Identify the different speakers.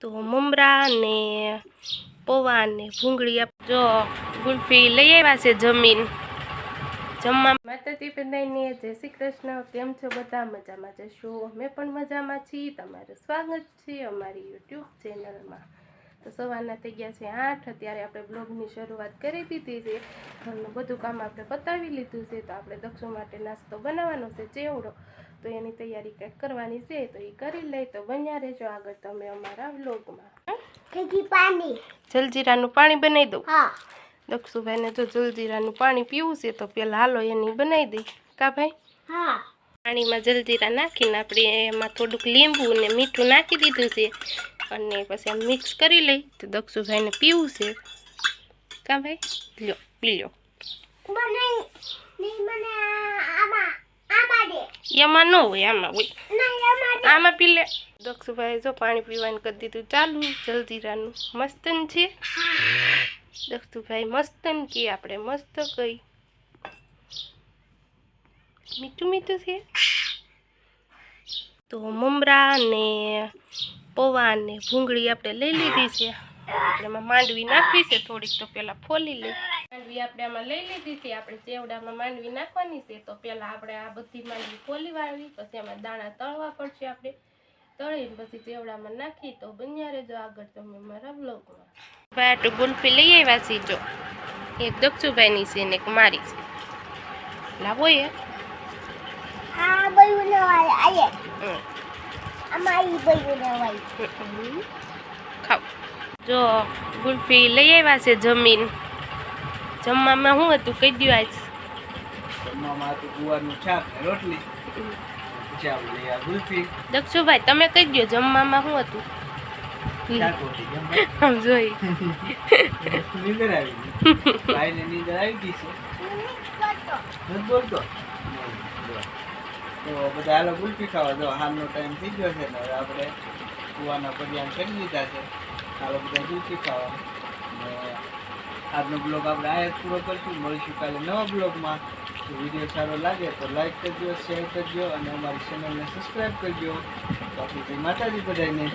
Speaker 1: તો મમરા ને પૌવા ને ભૂંગળી જો ગુલ્ફી લઈ આવ્યા છે જમીન. જમવા માતાજી બધાને જય શ્રી કૃષ્ણ. કેમ છો બધા? મજામાં જશો અમે પણ મજામાં છીએ. તમારું સ્વાગત છે અમારી યુટ્યુબ ચેનલમાં. તો સવારના થઈ ગયા છે આઠ અત્યારે આપણે બ્લોગની શરૂઆત કરી દીધી છે. ઘરનું બધું કામ આપણે પતાવી લીધું છે તો આપણે દક્ષો માટે નાસ્તો બનાવવાનો છે ચેવડો. તો એની તૈયારી કંઈક કરવાની છે તો એ કરી લઈ. તો બન્યા રહેજો આગળ તમે અમારા વ્લોગમાં જલજીરાનું પાણી બનાવી દઉં? દક્ષુભાઈને જો જલજીરાનું પાણી પીવું છે તો પેલા હાલો એની બનાવી દઈ. કા ભાઈ?
Speaker 2: હા.
Speaker 1: પાણીમાં જલજીરા નાખીને આપણે એમાં થોડુંક લીંબુ ને મીઠું નાખી દીધું છે. અને પછી આમ મિક્સ કરી લઈ તો દક્ષુભાઈને પીવું છે. કા ભાઈ? લ્યો પી
Speaker 2: આમાં
Speaker 1: એમાં ન હોય આમાં હોય.
Speaker 2: આમાં
Speaker 1: આમાં પી લે. દક્ષુભાઈ જો પાણી પીવાનું કરી દીધું ચાલુ જલજીરાનું મસ્તન છે. દક્ષુભાઈ મસ્તન કે આપણે મસ્ત કઈ. મીઠું મીઠું છે. તો મમરા ને પૌવા અને ભૂંગળી આપણે લઈ લીધી છે. આપણે એમાં માંડવી નાખવી છે થોડીક તો પહેલાં ફોલી લઈ માંડવી આપણે આમાં લઈ લીધી છે આપણે ચેવડામાં માંડવી નાખવાની છે તો પહેલાં આપણે આ બધી માંડવી ફોલી વાળવી પછી એમાં દાણા તળવા પડશે આપણે. તળીને પછી ચેવડામાં નાખી તો બન્યા રહેજો આગળ તમે મારા બ્લોગમાં ભાઈ આટલું ગુલ્ફી લઈ આવ્યા છીએ જો. એક દક્ષુભાઈની છે ને એક મારી છે. લાવો એ.
Speaker 2: હા બોલ બોલ આયે
Speaker 1: ખાવ જો ગુલ્ફી લઈ આવ્યા છે જમીન. જમવામાં શું હતું કહી દઉં આજ?
Speaker 3: જમવામાં હતું ગુવારનું શાક રોટલી.
Speaker 1: દક્ષુભાઈ તમે કહી દો જમવામાં શું હતું? આમ જોઈ.
Speaker 3: નીંદર આવી ગઈ. નીંદર આવી ગઈ છે. બોલતો? તો બધા હાલો ગુલ્ફી ખાવા. જો હાલનો ટાઈમ થઈ ગયો છે ને, હવે આપણે કુવાના પરિયાણ કરી દીધા છે. હાલો બધા ગુલ્ફી ખાવા. ને આજનો બ્લોગ આપણે આ પૂરો કરશું. મળીશું કાલે નવા બ્લોગમાં વીડિયો સારો લાગે તો લાઈક કરજો શેર કરજો અને અમારી ચેનલને સબસ્ક્રાઈબ કરજો. બાકી માતાજી બધાને.